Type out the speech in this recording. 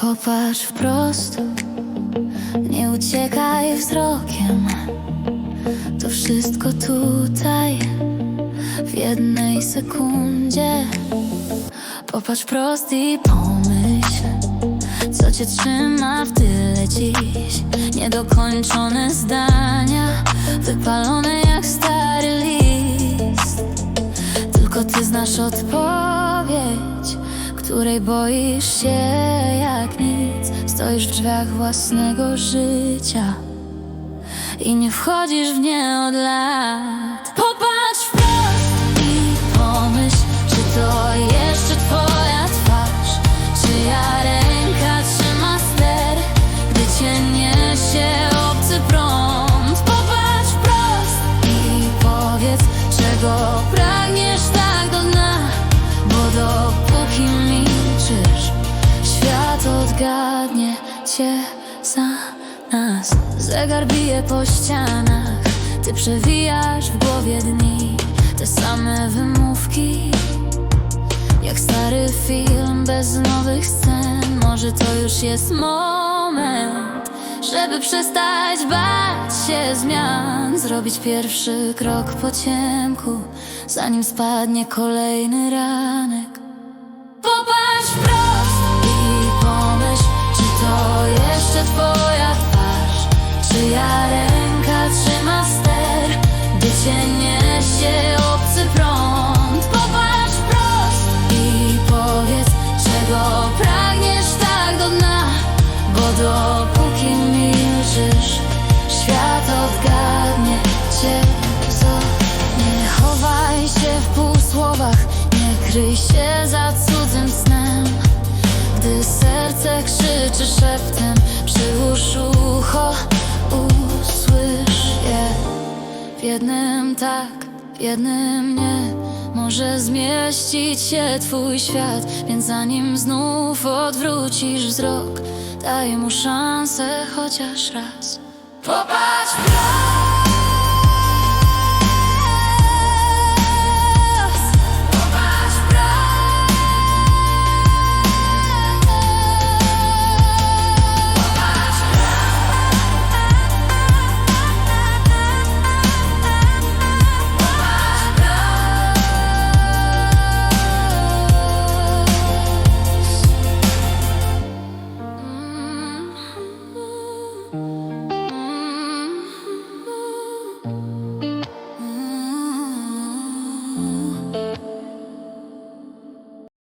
Popatrz wprost, nie uciekaj wzrokiem. To wszystko tutaj, w jednej sekundzie. Popatrz wprost i pomyśl, co cię trzyma w tyle dziś. Niedokończone zdania, wypalone jak stary list. Tylko ty znasz odpowiedź, której boisz się jak nic. Stoisz w drzwiach własnego życia i nie wchodzisz w nie od lat. Popatrz wprost i pomyśl, czy to jeszcze twoja twarz, czyja ręka trzyma ster, gdy cię niesie obcy prąd. Popatrz wprost i powiedz, czego pragniesz odgadnie cię za nas. Zegar bije po ścianach, ty przewijasz w głowie dni, te same wymówki. Jak stary film bez nowych scen. Może to już jest moment Żeby przestać bać się zmian. Zrobić pierwszy krok po ciemku Zanim spadnie kolejny ranek Gdy cię niesie obcy prąd. Popatrz wprost i powiedz Czego pragniesz tak do dna. Bo dopóki milczysz Świat odgadnie cię. Za Nie chowaj się w półsłowach Nie kryj się za cudzym snem. Gdy serce krzyczy szeptem, przyłóż ucho, jednym tak, jednym nie, może zmieścić się twój świat, więc zanim znów odwrócisz wzrok, daj mu szansę chociaż raz. Popatrz w.